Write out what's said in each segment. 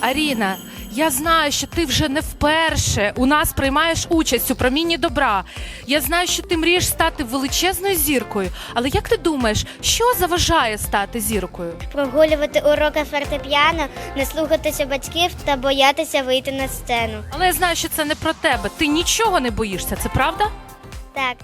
Аріна, я знаю, що ти вже не вперше у нас приймаєш участь у промінні добра. Я знаю, що ти мрієш стати величезною зіркою. Але як ти думаєш, що заважає стати зіркою? Прогулювати уроки фортепіано, не слухатися батьків та боятися вийти на сцену. Але я знаю, що це не про тебе. Ти нічого не боїшся, це правда? Так.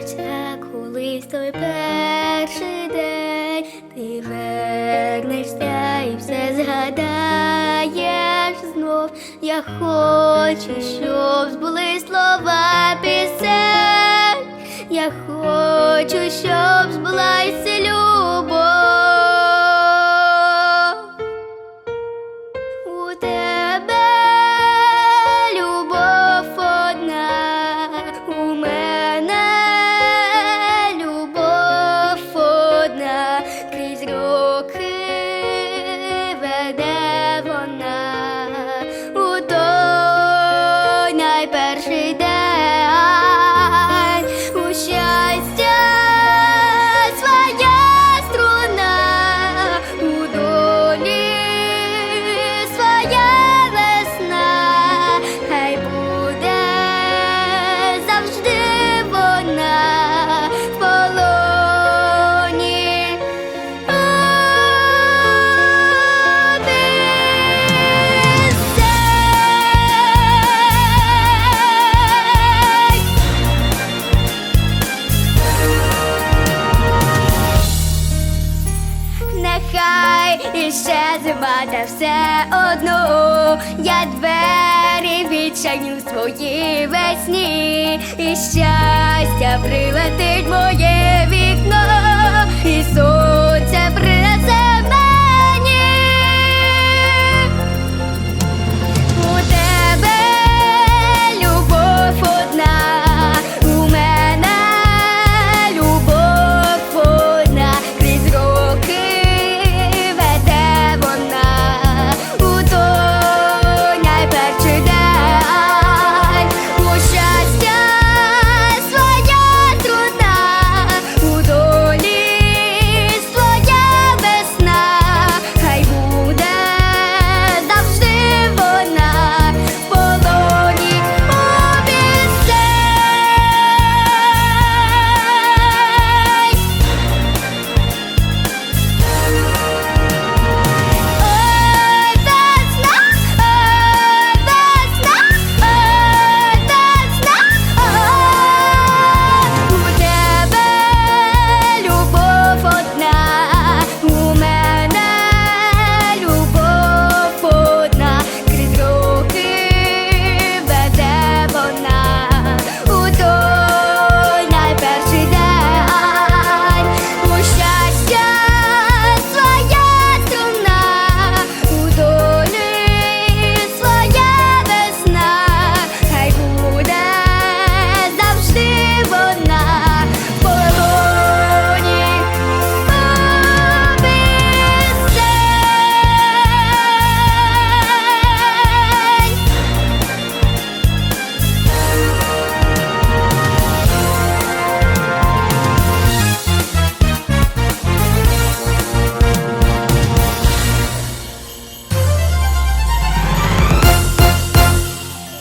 Вернешся колись той перший день, ти вернешся і все згадаєш знов. Я хочу, щоб збули слова пісень. Я хочу, щоб збулася любов. У тебе Нехай іще зима та все одно. Я двері відчиню свої весні, і щастя прилетить моє і сон